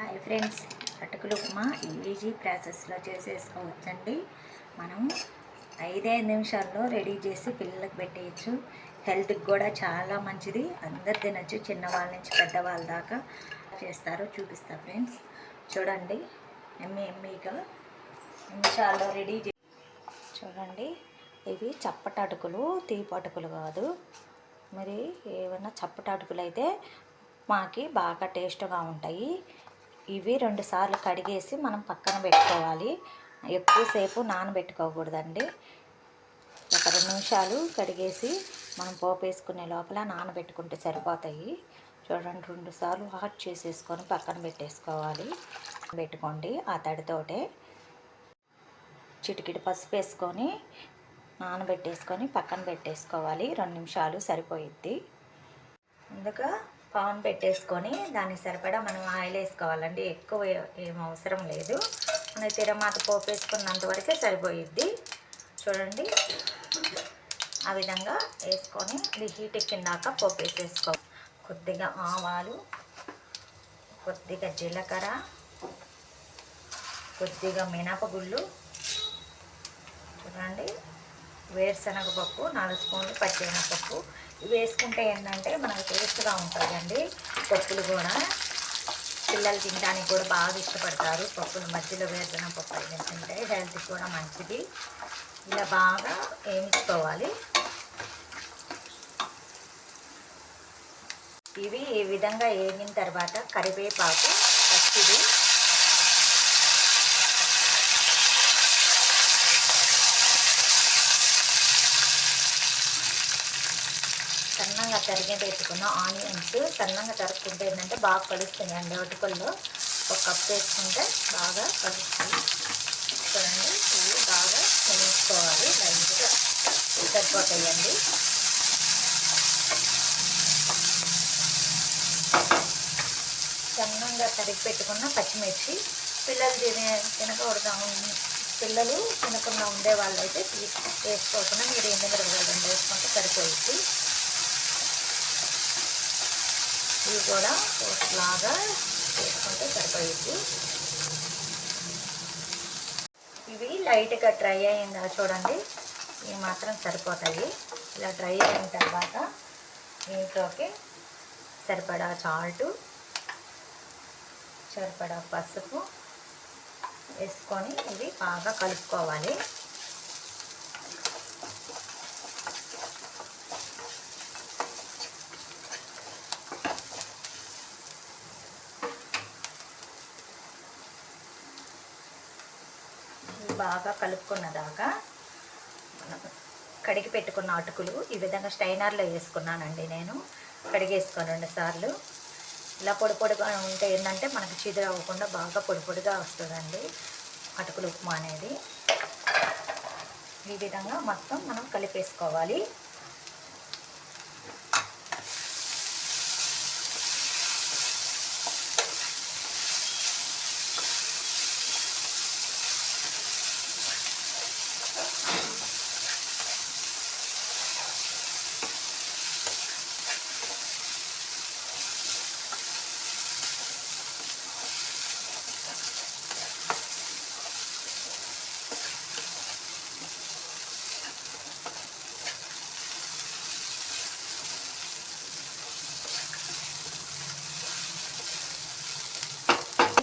Hi friends. అటుకులు upma easy ప్రాసెస్లో చేసేసుకోవచ్చండి. మనం ఐదైదు నిమిషాల్లో రెడీ చేసి పిల్లలకు పెట్టేయచ్చు. హెల్త్కి కూడా చాలా మంచిది. అందరు తినచ్చు. చిన్నవాళ్ళ నుంచి పెద్దవాళ్ళ దాకా చేస్తారో చూపిస్తా ఫ్రెండ్స్. చూడండి. ఎమ్మి ఎమ్మిగా నిమిషాల్లో రెడీ చే చూడండి. ఇవి చప్పటి అటుకులు తీపి అటుకులు కాదు. మరి ఏమన్నా చప్పటి అటుకులు అయితే మాకి బాగా టేస్ట్గా ఉంటాయి. ఇవి రెండు సార్లు కడిగేసి మనం పక్కన పెట్టుకోవాలి. ఎక్కువసేపు నానబెట్టుకోకూడదండి. ఒక రెండు నిమిషాలు కడిగేసి మనం పోపు వేసుకునే లోపల నానబెట్టుకుంటే సరిపోతాయి. చూడండి రెండు సార్లు హాట్ చేసేసుకొని పక్కన పెట్టేసుకోవాలి. పెట్టుకోండి ఆ తడితోటే. చిటికిటి పసుపు వేసుకొని నానబెట్టేసుకొని పక్కన పెట్టేసుకోవాలి. రెండు నిమిషాలు సరిపోయిద్ది. ముందుగా పాన్ పెట్టేసుకొని దానికి సరిపడా మనం ఆయిల్ వేసుకోవాలండి. ఎక్కువ ఏం అవసరం లేదు. మన తిరమాత పోపు వేసుకున్నంత వరకే సరిపోయిద్ది. చూడండి. ఆ విధంగా వేసుకొని ఇది హీట్ ఎక్కిందాక పోపు వేసేసుకో కొద్దిగా ఆవాలు కొద్దిగా జీలకర్ర కొద్దిగా మినపగుళ్ళు. చూడండి. వేరుశనగ పప్పు నాలుగు స్పూన్లు పచ్చెనగపప్పు ఇవి వేసుకుంటే ఏంటంటే మనకు టేస్ట్గా ఉంటుందండి పప్పులు కూడా. పిల్లలు తినడానికి కూడా బాగా ఇష్టపడతారు పప్పులు. మధ్యలో వేరుశనగ పప్పు అయితే తింటే కూడా మంచిది. ఇలా బాగా వేయించుకోవాలి. ఇవి ఈ విధంగా వేగిన తర్వాత కరివేపాకు పచ్చిది సన్నంగా తరిగి పెట్టుకున్న ఆనియన్స్ సన్నంగా తరుక్కుంటే ఏంటంటే బాగా కలుస్తుంది అండి అటుకల్లో. ఒక కప్ వేసుకుంటే బాగా కలుస్తుంది. చూడండి ఇవి బాగా వేసుకోవాలి లైట్గా సరిపోతాయండి. సన్నంగా తరిగి పెట్టుకున్న పచ్చిమిర్చి పిల్లలు తినే తినకూడదు పిల్లలు తినకుండా ఉండే వాళ్ళైతే వేసుకోకుండా మీరు ఎన్ని మిరపకాయలు వేసుకుంటే సరిపోయింది ఇవి కూడా లాగా వేసుకుంటే సరిపోయింది ఇవి లైట్గా డ్రై అయిందా చూడండి. ఇవి మాత్రం సరిపోతాయి. ఇలా డ్రై అయిన తర్వాత దీంట్లోకి సరిపడా చాల్టు సరిపడా పసుపు వేసుకొని ఇవి బాగా కలుపుకోవాలి. బాగా కలుపుకున్న దాకా కడిగి పెట్టుకున్న అటుకులు ఈ విధంగా స్టైనర్లో వేసుకున్నానండి నేను. కడిగేసుకొని రెండు సార్లు. ఇలా పొడి పొడిగా ఉంటే ఏంటంటే మనకి చిదురు అవ్వకుండా బాగా పొడి పొడిగా వస్తుందండి అటుకులు ఉప్మా అనేది. ఈ విధంగా మొత్తం మనం కలిపేసుకోవాలి.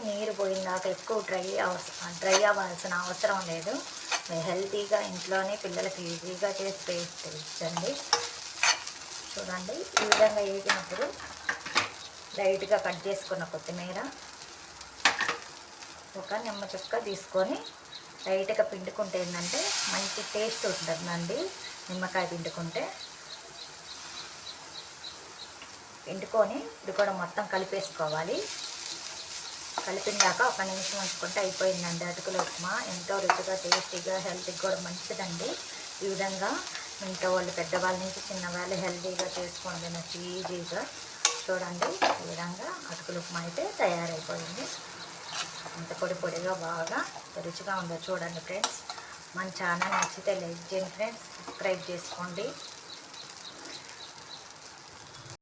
నీరు పోయిందాక ఎక్కువ డ్రై అవసరం డ్రై అవ్వాల్సిన అవసరం లేదు. హెల్తీగా ఇంట్లోనే పిల్లలకి ఈజీగా చేసి వేయించండి చూడండి ఈ విధంగా వేసినప్పుడు లైట్గా కట్ చేసుకున్న కొత్తిమీర ఒక నిమ్మ చుక్క తీసుకొని లైట్గా పిండుకుంటే ఏంటంటే మంచి టేస్ట్ ఉంటుందండి నిమ్మకాయ పిండుకుంటే. పిండుకొని ఇది కూడా మొత్తం కలిపేసుకోవాలి. కలిపిందాక ఒక నిమిషం ఉంచుకుంటే అయిపోయిందండి అటుకుల ఉప్మా. ఎంతో రుచిగా టేస్టీగా హెల్తీగా కూడా మంచిదండి. ఈ విధంగా ఇంట్లో వాళ్ళు పెద్దవాళ్ళ నుంచి చిన్నవాళ్ళు హెల్తీగా చేసుకొని తినచ్చు ఈజీగా చూడండి ఈ విధంగా అటుకుల ఉప్మా అయితే తయారైపోయింది. ఇంత పొడి పొడిగా బాగా రుచిగా ఉందో చూడండి ఫ్రెండ్స్. మన ఛానల్ నచ్చితే లైక్ చేయండి ఫ్రెండ్స్. సబ్స్క్రైబ్ చేసుకోండి.